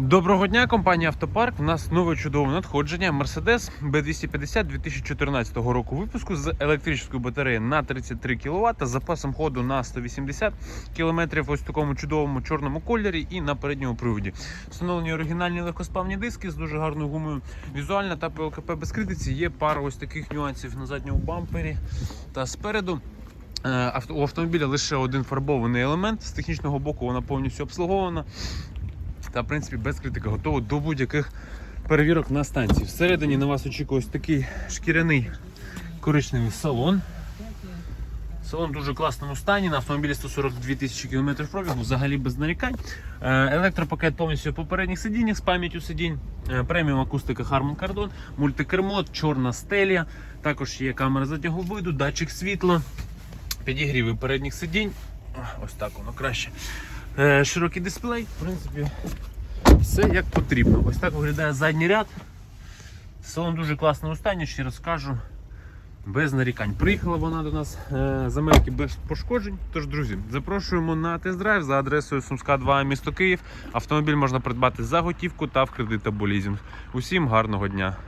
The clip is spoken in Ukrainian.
Доброго дня, компанія Автопарк. У нас нове чудове надходження Mercedes B250 2014 року випуску з електричною батареєю на 33 кВт, з запасом ходу на 180 км, ось в такому чудовому чорному кольорі і на передньому приводі. Встановлені оригінальні легкосплавні диски з дуже гарною гумою. Візуальна та ПЛКП без критиці. Є пара ось таких нюансів на задньому бампері та спереду. Е, У автомобіля лише один фарбований елемент. З технічного боку вона повністю обслугована та в принципі без критики готово до будь-яких перевірок на станції. Всередині на вас очікує ось такий шкіряний коричневий салон. Салон в дуже класному стані. На автомобілі 142 тисячі кілометрів пробігу, взагалі без нарікань. Е, Електропакет повністю в попередніх сидіннях з пам'яттю сидінь. Е, Преміум акустика Harman Kardon, мультикермо, чорна стелія. Також є камера заднього виду, датчик світла, підігріви передніх сидінь. Ось так воно краще. Е, Широкий дисплей, в принципі, все як потрібно. Ось так виглядає задній ряд. Салон дуже класному стані, ще раз кажу, без нарікань. Приїхала вона до нас е, з Америки без пошкоджень. Тож, друзі, запрошуємо на тест-драйв за адресою Сумська 2, місто Київ. Автомобіль можна придбати за готівку та в кредит або лізинг. Усім гарного дня!